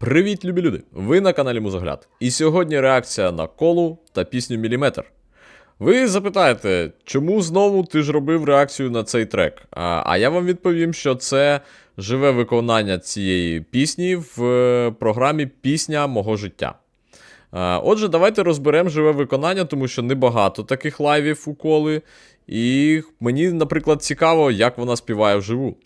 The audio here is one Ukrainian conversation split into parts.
Привіт, любі люди! Ви на каналі Музогляд. І сьогодні реакція на колу та пісню Міліметр. Ви запитаєте, чому знову ти ж робив реакцію на цей трек? А, а я вам відповім, що це живе виконання цієї пісні в е, програмі Пісня мого життя. Отже, давайте розберемо живе виконання, тому що небагато таких лайвів у коли. І мені, наприклад, цікаво, як вона співає вживу.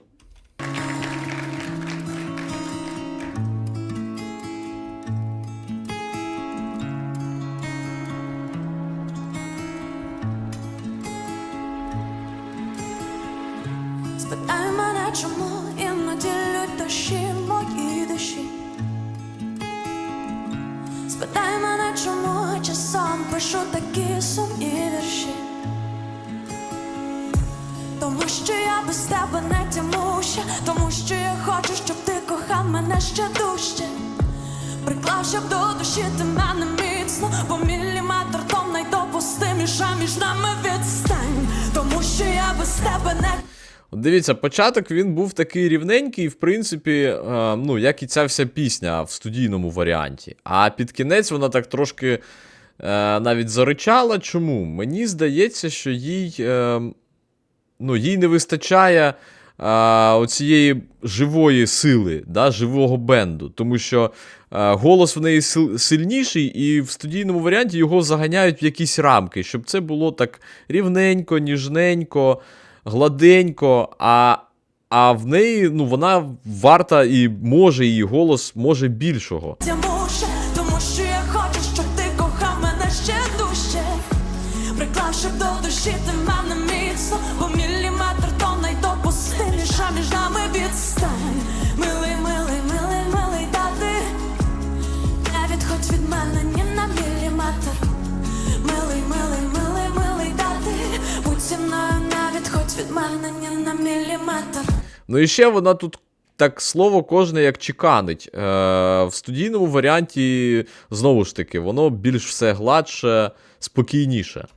Спитай мене, чому іноді лють дощі мої душі. Спитай мене, чому часом пишу такі сумні вірші. Тому що я без тебе не тямуща, тому що я хочу, щоб ти кохав мене ще дужче. Приклав, щоб до душі ти мене міцно, бо міліметр то найдопустиміша між нами відстань, тому що я без тебе не Дивіться, початок він був такий рівненький, в принципі, е, ну, як і ця вся пісня в студійному варіанті. А під кінець вона так трошки е, навіть заричала. Чому? Мені здається, що їй, е, ну, їй не вистачає оцієї живої сили, да, живого бенду. Тому що голос в неї сильніший, і в студійному варіанті його заганяють в якісь рамки, щоб це було так рівненько, ніжненько гладенько, а, а в неї ну, вона варта і може її голос може більшого. тямуше, тому що я хочу, щоб ти кохав мене ще дужче. Приклав, до душі ти мене міцно, бо міліметр Ну і ще вона тут. Так слово кожне як чеканить. Е, в студійному варіанті, знову ж таки, воно більш все гладше, спокійніше.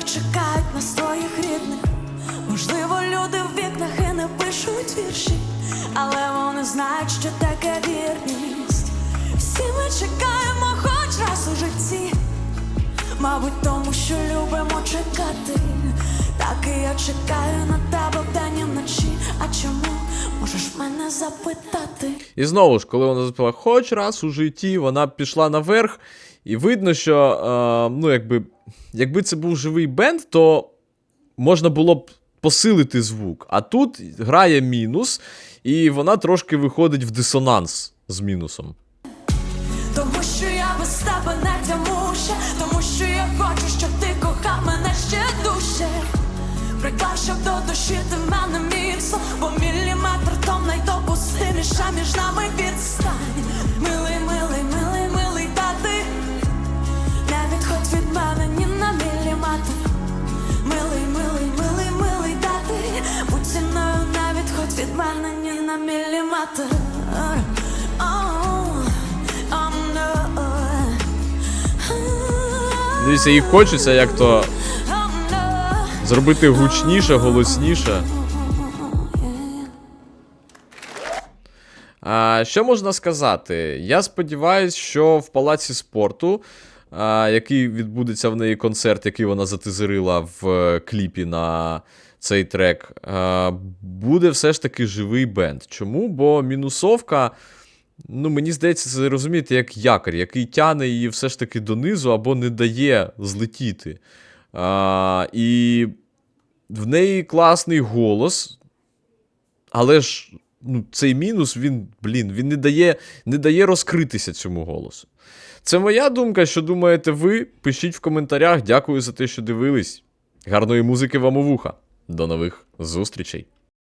Люди чекають на своїх рідних. Можливо, люди в вікнах і не пишуть вірші, але вони знають, що таке вірність. Всі ми чекаємо хоч раз у житті. Мабуть, тому що любимо чекати. Так і я чекаю на тебе вдень і вночі. А чому можеш мене запитати? І знову ж, коли вона заспівала хоч раз у житті, вона пішла наверх, і видно, що е, ну, якби, якби це був живий бенд, то можна було б посилити звук. А тут грає мінус, і вона трошки виходить в дисонанс з мінусом. Відходь від на no. Дивіться, їй хочеться як то зробити гучніше, голосніше. А, що можна сказати? Я сподіваюся, що в палаці спорту, а, який відбудеться в неї концерт, який вона затизерила в е, кліпі на цей трек, а, буде все ж таки живий бенд. Чому? Бо мінусовка. Ну, мені здається, це розумієте, як якорь, який тяне її все ж таки донизу або не дає злетіти. А, і в неї класний голос, але ж ну, цей мінус, він, блін, він не дає, не дає розкритися цьому голосу. Це моя думка, що думаєте ви. Пишіть в коментарях. Дякую за те, що дивились. Гарної музики вам у вуха. До нових зустрічей!